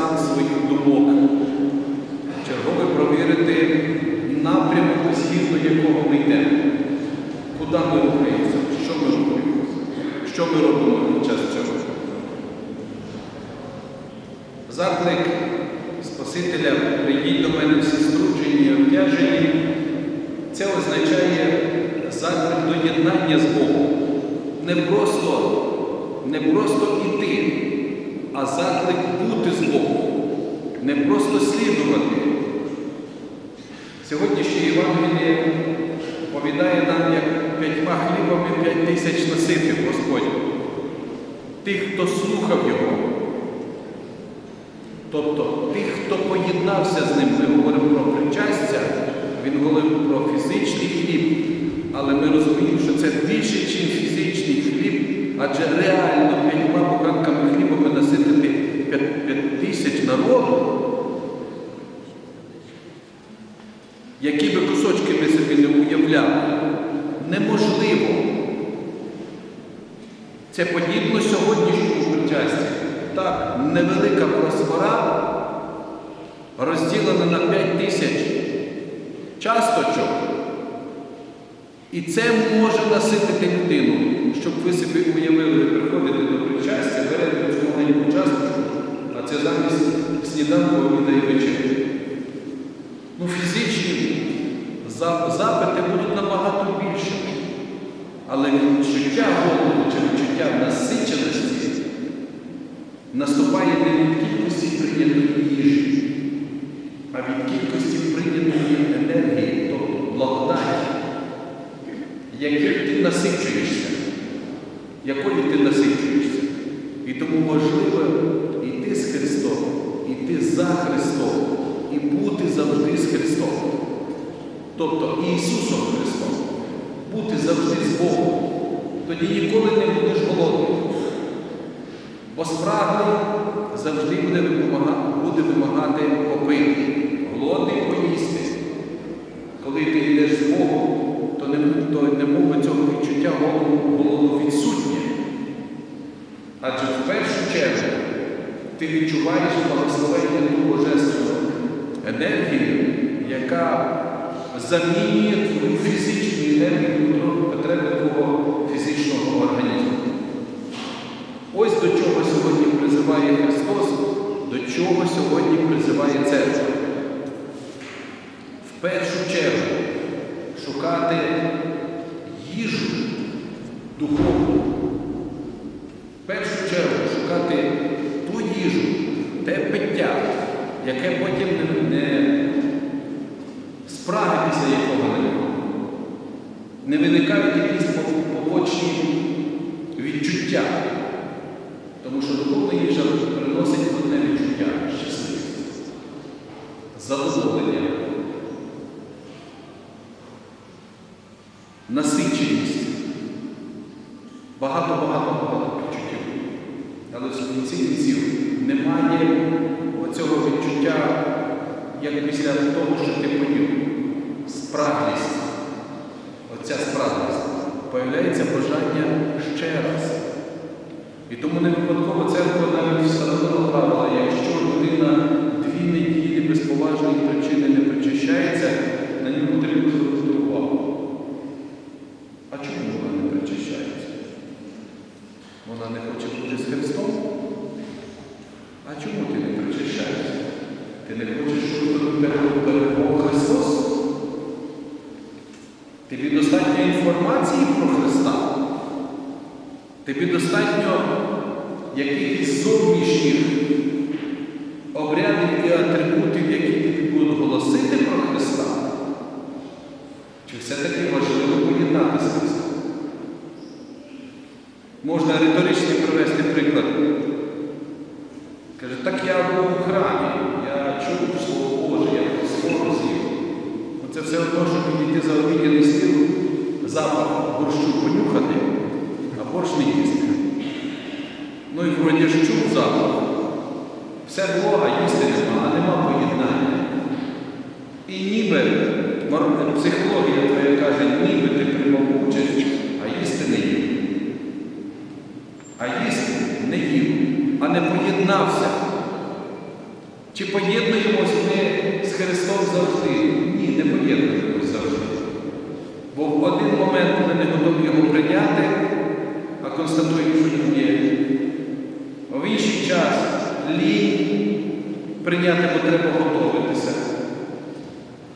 стан своїх думок, вчергове провірити напрямок, згідно якого ми йдемо, куди ми рухаємося, що ми робимо, що ми робимо під час цього. Заклик Спасителя, прийдіть до мене всі струджені і обтяжені, це означає заклик до єднання з Богом. Не просто, не просто йти, а заклик бути з Богом, не просто слідувати. Сьогоднішнє Євангеліє повідає нам, як п'ятьма хлібами п'ять тисяч наситив Господь. Тих, хто слухав Його. Тобто тих, хто поєднався з ним, ми говоримо про причастя, він говорив про фізичний хліб, але ми розуміємо, що це більше, ніж фізичний хліб, адже реально п'ятьма буханками хлібами наситити тисяч народу, які би кусочки ми собі не уявляли, неможливо. Це подібно сьогоднішньому причасті. Так, невелика просвора розділена на 5 тисяч часточок. І це може наситити людину, щоб ви собі уявили, ви приходите до причастя, берете цю маленьку часточку, це замість сніданку обіда і вечері. Ну, фізичні запити будуть набагато більше. Але відчуття голоду чи відчуття насиченості наступає не від кількості прийнятої їжі, а від кількості прийнятої енергії, тобто благодаті, якою ти насичуєшся, якою ти насичуєшся. І тому важливо йти з Христом, йти за Христом і бути завжди з Христом. Тобто Ісусом Христом, бути завжди з Богом. Тоді ніколи не будеш голодним. Бо спраглий завжди буде вимагати, буде вимагати попити, голодний поїсти. Коли ти йдеш з Богом, то не, то не мови цього відчуття голоду відсутнє. Адже в першу чергу ти відчуваєш благословення ту божественну енергію, яка замінює твою фізичну енергію потреби твого фізичного організму. Ось до чого сьогодні призиває Христос, до чого сьогодні призиває церква. В першу чергу шукати їжу духовну. В першу чергу шукати їжу, те пиття, яке потім не, не справи після якого не не виникають якісь побочні відчуття. Тому що духовна їжа приносить одне відчуття щасливість, задоволення, насиченість, почуттів. Але в кінці кінців немає оцього відчуття, як після того, що ти поїв. Спраглість. Оця спраглість. Появляється бажання ще раз. І тому не випадково церква навіть встановила правила, якщо людина дві неділі без поважної причини не причащається, на нього потрібно звернути увагу. А чому вона не причащається? Вона не хоче бути з Христом? А чому ти не причащаєшся? Ти не хочеш, щоб тебе перемог Христос? Тобі достатньо інформації про Христа? Тобі достатньо якихось зовнішніх обрядів і атрибутів, які тобі будуть голосити про Христа? Чи все-таки важливо поєднати з Христом? Можна риторично привести приклад. Каже, так я був у храмі, я чув Слово Боже, я слово роз'їв. Це все одно, що підійти за обідяний стіл, запах борщу понюхати, а борщ не їсти. Ну і вроді ж чув запах. Все було, а їсти нема, а нема поєднання. І ніби мор- психологія твоя каже, ніби ти приймав участь, а їсти не їв. А їсти не їв, а не поєднався. Чи поєднуємось ми з Христом завжди? Ні, не поєднуємось завжди. Бо в один момент ми не готові його прийняти, а констатуємо, що він є. В інший час лінь прийняти, бо треба готуватися.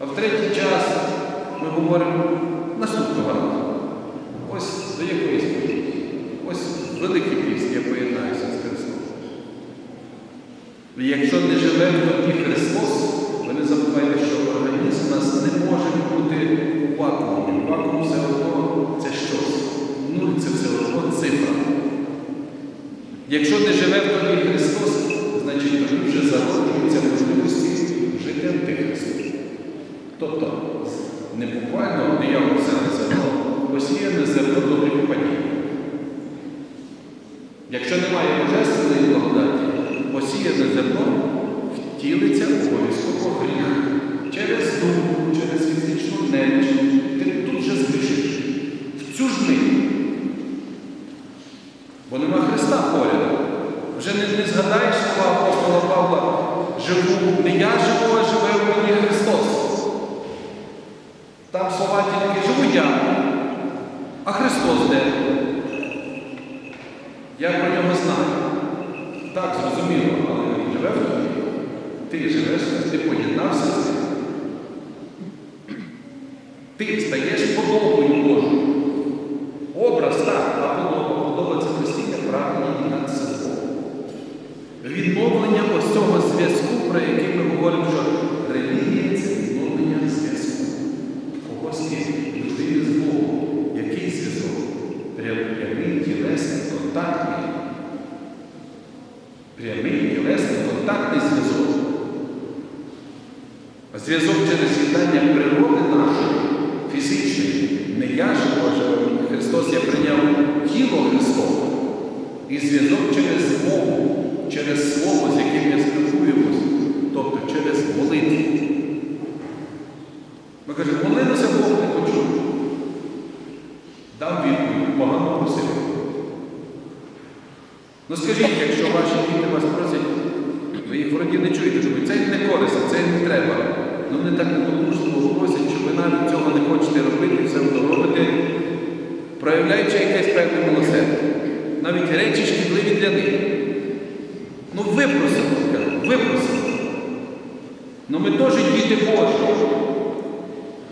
А в третій час ми говоримо наступного разу. Ось до якоїсь події. Ось великий піст, я поєднаюся з Христом. І Якщо не живе в тобі Христос, ви не забувайте, що організм у нас не може бути у. Вакуум все одно це щось. Нуль це все одно цифра. Якщо не живе в тобі Христос, значить тобі вже зароджуються можливості жити антихристом. Тобто, не буквально диявол це зерно, посіяне зерно добрих падінь. Якщо немає божественної благодаті, посіяне зерно втілиться обов'язково гріх. Через думку, через фізичну неміч, ти тут же згрішиш. В цю ж мить. Бо нема Христа поряд. Вже не, не згадаєш слова апостола Павла, живу, не я живу, а живе в мені Христос. Там слова тільки живу я, а Христос де? Я. Так, зрозуміло, але він живе в тобі. Ти живеш, ти поєднався з ним. Ти стаєш подобою Божою. Образ так, а подоба. Подоба це постійне прагнення з Богом. Відновлення ось цього зв'язку, про який ми говоримо, що релігія це відновлення зв'язку. Когось є людини з Богом. Який зв'язок? Прям- Прямий, тілесний, контактний. Прямий, тілесний, контактний зв'язок. А Зв'язок через єднання природи нашої, фізичної, не я живу, а живе Христос, я прийняв тіло Христове. І зв'язок через мову, через слово, з яким я спілкуємось, тобто через молитву. Ми кажемо, молилися, Бог не почув. Дав відповідь, погано просив. Ну скажіть, якщо ваші діти вас просять, ви їх вроді не чуєте, думаєте, це не корисно, це не треба. Ну вони так недолужливо просять, що ви навіть цього не хочете робити, все одно робите, проявляючи якесь певне милосердя. Навіть речі шкідливі для них. Ну випросимо, випросимо. Ну ми теж діти Божі.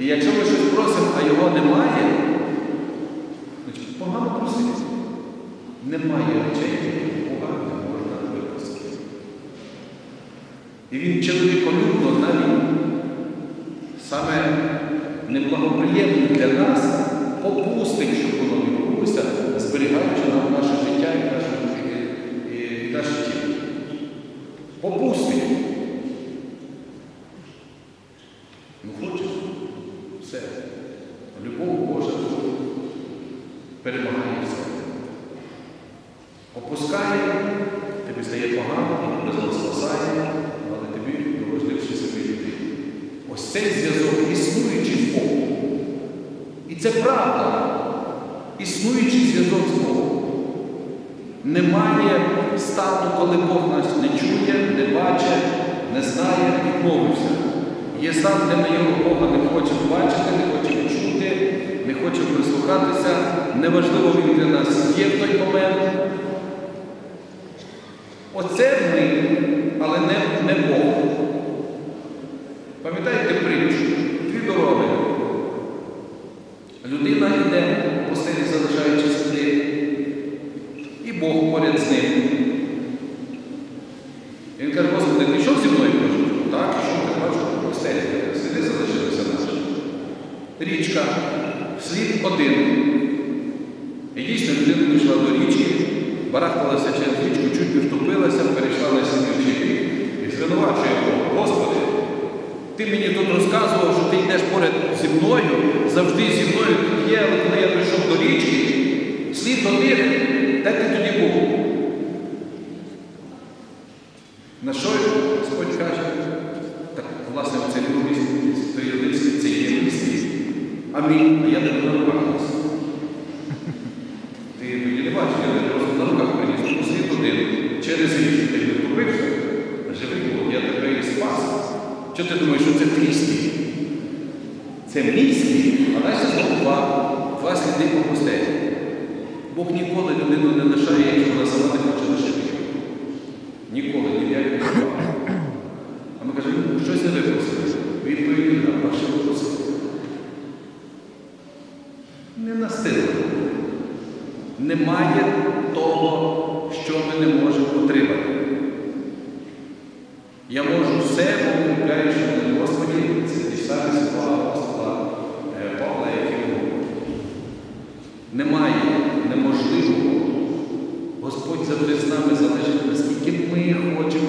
І якщо ми щось просимо, а його немає, значить погано просити. Немає речей, які Бога не можна випросити. І він чоловіколюбно навіть саме неблагоприємне для нас попустить, щоб воно відбулося, зберігаючи нам наше життя і наше, і, і, і. Попустить. Ну хочеш? Все. Любов Божа перемагає все. Опускає, тобі стає погано, тебе спасає, але тобі важливіше собі людини. Ось цей зв'язок існуючий з Богом. І це правда. Існуючий зв'язок з Богом. Немає стану, коли Бог нас не чує, не бачить, не знає, відмовився. Є стан, де ми його Бога не хочемо бачити, не хочемо чути, не хочемо прислухатися. Неважливо, він для нас є в той момент. Оце ми, але не, не Бог. Пам'ятаєте притчу? Дві дороги. Людина йде по селі, залишаючи сліди, і Бог поряд з ним. Він каже, Господи, ти йшов зі мною кажу? Так, ішов, ти бачу, по стелі, сліди залишилися наші. Річка, слід один. І дійсно людина пішла до річки, барахталася через річку, чуть не Ти мені тут розказував, що ти йдеш поряд зі мною, завжди зі мною тут є, але коли я прийшов до річки, слід до них, де ти тоді був? На що Господь каже? Так, власне, цей другий листи, це є листи. Амінь. А я тебе на руках несу. Ти тоді не бачиш, я тебе просто на руках приніс. Тому слід один. Через річ ти не втопився, живий Бог, я тебе і спас. Що що це твій? Це мій а далі слова, два сліди по. Бог ніколи людину не лишає, якщо вона сама не хоче лишити. Ніколи, ні в якому випадку. А ми кажемо, «Ну, щось не випросили. Відповіді нам перше випросили. Не настилено. Немає того, що ми не можемо отримати. Я можу все, бо що Господі, це ті самі слова апостола е, Павла, які говорять. Немає неможливого. Господь завжди з нами залежить, наскільки ми хочемо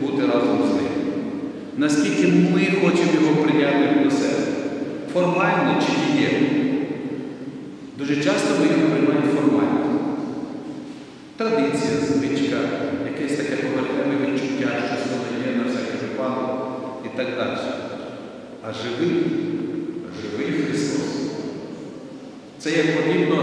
бути, разом з ним. Наскільки ми хочемо його прийняти до себе. Формально чи дієво. Дуже часто ми його приймаємо формально. Традиція, звичка, якесь таке поверхневе відчуття, що є на всякий випадок і так далі. А живий, живий Христос. Це як подібно,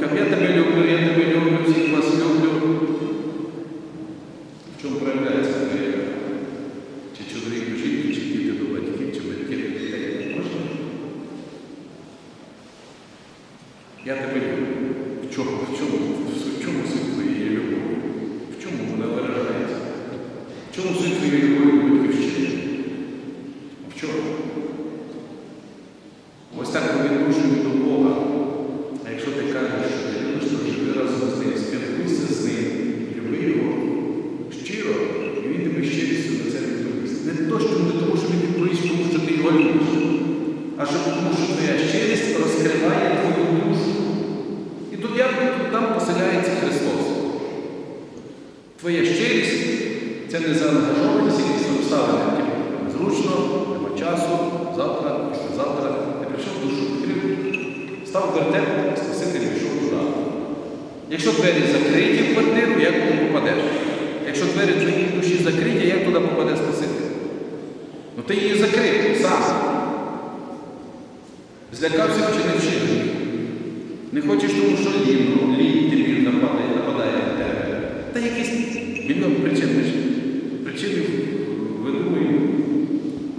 кажете, я тебе люблю, я тебе люблю, всіх вас люблю. В чому проявляється любов? Чи чоловік до жінки, чи діти до батьків, чи батьки до дітей? Можна? Я тебе люблю. В чому? В чому? В чому суть твоєї любові? В чому вона виражається? В чому суть твоєї любові до батьківщини? В чому? Ось так ми відношуємо до Бога. А якщо ти кажеш, що ти любиш, то живи разом з ним, спілкуйся з ним, люби його щиро, і він тебе щирістю на це відповість. Не то, що не тому, що він відповість, тому що ти його любиш, а що тому, що твоя щирість розкриває твою душу. І тут я там поселяється Христос. Твоя щирість це не заангажованість якісь обставини. Зручно, нема часу, завтра, завтра. Ти прийшов душу, відкрив, став вертеп, спаситель пішов туди. Якщо двері закриті в квартиру, як туди попадеш? Якщо двері твоєї душі закриті, як туди попаде спаситель? Ну ти її закрив сам. Злякався чи не вчив. Не хочеш тому, що лінь, лінь тобі нападає, нападає на тебе. Та якісь мільйон причин. Причини видумуємо.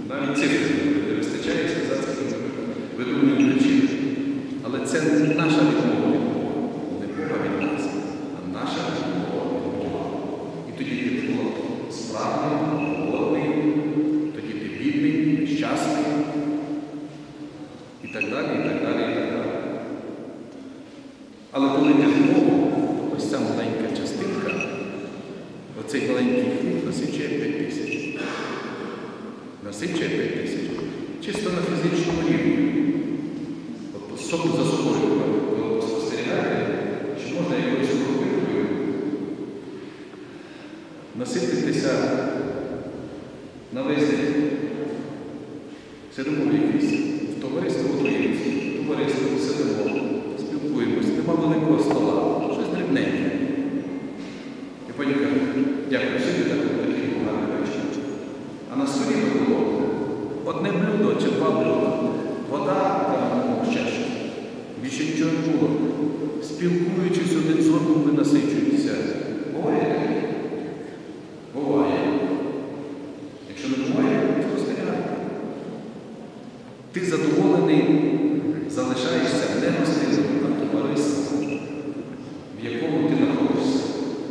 Навіть цифри не вистачає сказати, скільки ми видумуємо причини. Але це не наша відмова від Бога. Не Бога від нас, а наша відмова від Бога. І тоді ти було справний, голодний, тоді ти бідний, нещасний. І так далі, і так далі, і так далі. Але коли ти знову, ось ця маленька частинка, оцей маленький хліб насичує 5 тисяч. Насичує 5 тисяч. Чисто на фізичному рівні. Собі за собою спостерігати, чи можна якоюсь крупинкою насититися на весь день. Це в якійсь в товариство українці, в товариство сидимо, спілкуємось, нема великого стола, щось дрібненьке. І потім кажуть, дякую, сьогодні так був такий поганий вечір. А на столі то було одне блюдо чи два блюда, вода там ще щось. Більше нічого не було. Спілкуючись один з одним, ви насичуєтеся. Буває таке? Буває. Якщо не буває, спостерігайте. Ти задоволений, залишаєшся негостинним на товариство, в якому ти знаходишся.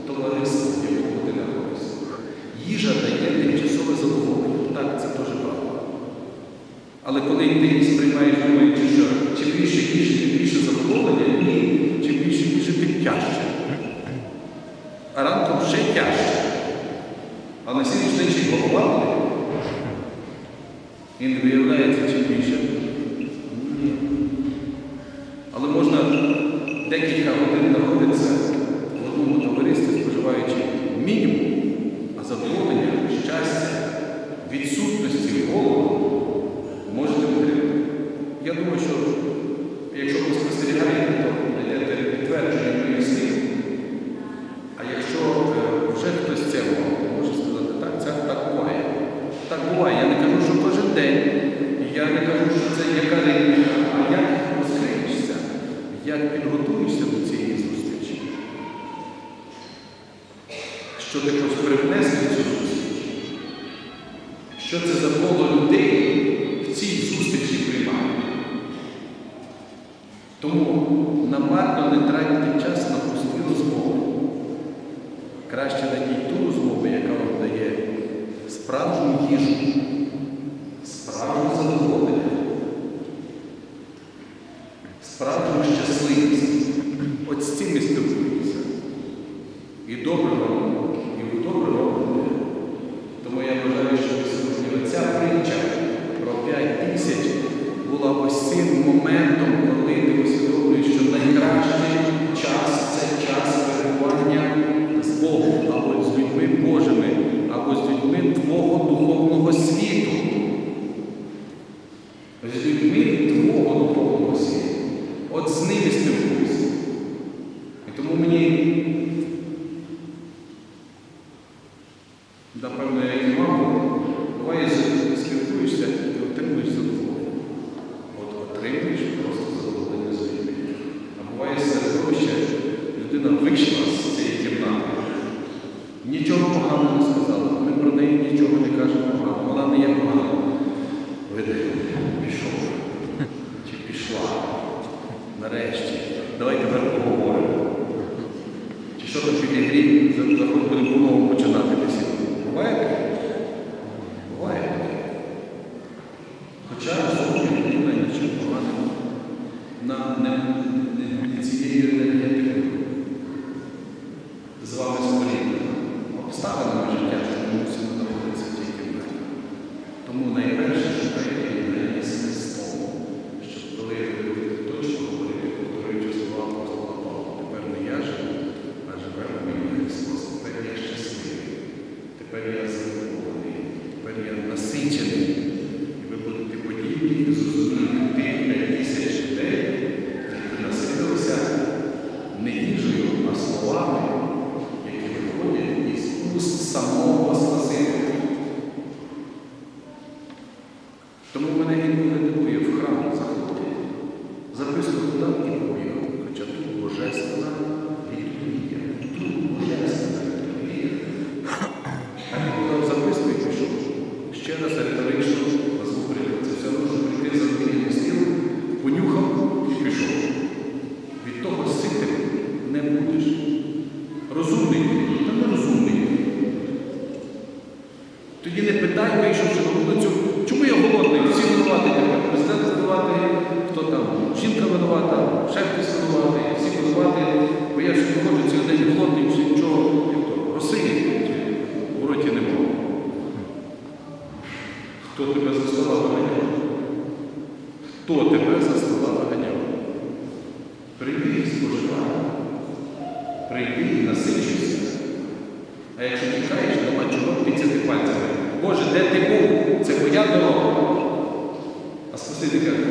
Товариство, в якому ти знаходишся. Їжа дає тимчасове задоволення. Так, це теж правда. Але коли ти сприймаєш, думаючи, що чим більше їжі, тим більше задоволення, ні, чим більше їжі, тим тяжче. А ранком ще тяжче. А поховали. І не виявляється чим більше. Але можна декілька як підготуєшся до цієї зустрічі, що ти хоч привнесли цю зустріч, що це за коло людей в цій зустрічі приймає. Тому намарно не тратити час на пусті розмови. Краще на ту розмову, яка вам дає справжню їжу. вийшла з цієї кімнати. Нічого поганого не сказала. Хто тебе за стола виганяв? Хто тебе за стола виганяв? Прийди і споживай. Прийди і насичуйся. А якщо то бачу, чого піцяти пальцями. Боже, де ти був? Це моя дорога. А спасити каже,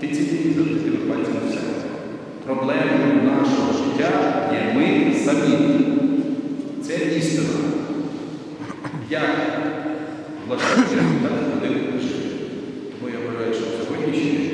Ти підсіти завжди пальцем у серці. Проблемою нашого життя є ми самі. Це істина. Як влаштовує так буде жити? Тому я вважаю, що сьогоднішній